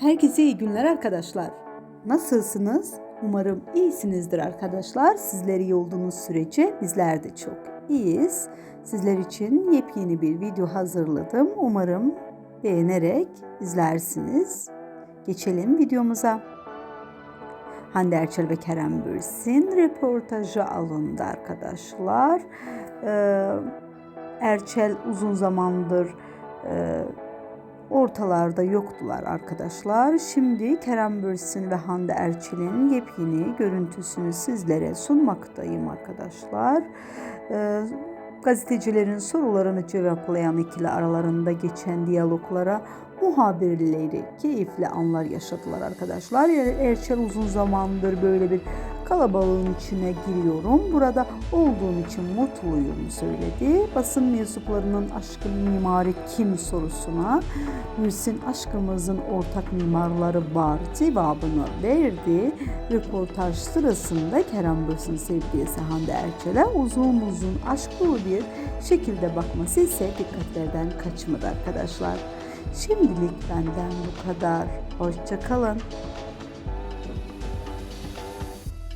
Herkese iyi günler arkadaşlar. Nasılsınız? Umarım iyisinizdir arkadaşlar. Sizler iyi olduğunuz sürece bizler de çok iyiyiz. Sizler için yepyeni bir video hazırladım. Umarım beğenerek izlersiniz. Geçelim videomuza. Hande Erçel ve Kerem Bürsin röportajı alındı arkadaşlar. Ee, Erçel uzun zamandır e, ortalarda yoktular arkadaşlar. Şimdi Kerem Bürsin ve Hande Erçel'in yepyeni görüntüsünü sizlere sunmaktayım arkadaşlar. Ee, gazetecilerin sorularını cevaplayan ikili aralarında geçen diyaloglara muhabirleri keyifli anlar yaşadılar arkadaşlar. Er- Erçel uzun zamandır böyle bir kalabalığın içine giriyorum. Burada olduğum için mutluyum söyledi. Basın mensuplarının aşkın mimarı kim sorusuna Gülsün aşkımızın ortak mimarları var cevabını verdi. Röportaj sırasında Kerem Bürsin sevgilisi Hande Erçel'e uzun uzun aşk dolu bir şekilde bakması ise dikkatlerden kaçmadı arkadaşlar. Şimdilik benden bu kadar. Hoşçakalın.